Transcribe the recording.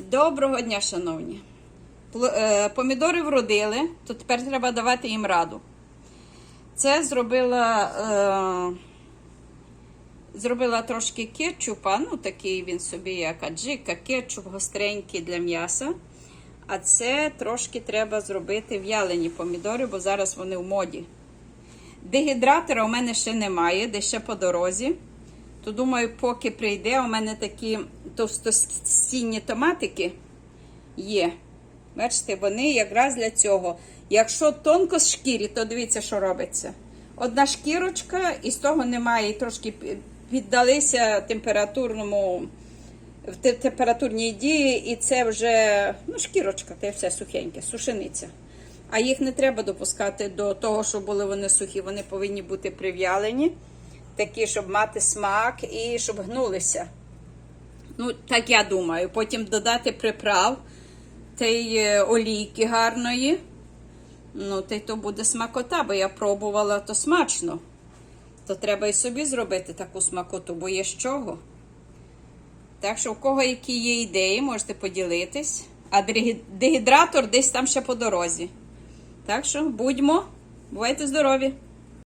Доброго дня, шановні. Е, Помідори вродили, то тепер треба давати їм раду. Це зробила, е, зробила трошки кетчупа, ну такий він собі як аджика, кетчуп гостренький для м'яса. А це трошки треба зробити в'ялені помідори, бо зараз вони в моді. Дегідратора у мене ще немає, де ще по дорозі. То думаю, поки прийде, у мене такі товстостінні томатики є. Бачите, вони якраз для цього. Якщо тонко з шкірі, то дивіться, що робиться. Одна шкірочка, і з того немає, і трошки піддалися температурному температурній дії, і це вже ну, шкірочка, те все сухеньке, сушениця. А їх не треба допускати до того, щоб були вони сухі. Вони повинні бути прив'ялені, такі, щоб мати смак і щоб гнулися. Ну, так я думаю. Потім додати приправ тієї е, олійки гарної. Ну, та й то буде смакота, бо я пробувала, то смачно. То треба і собі зробити таку смакоту, бо є з чого. Так що, у кого які є ідеї, можете поділитись. А дегідратор десь там ще по дорозі. Так що будьмо, бувайте здорові!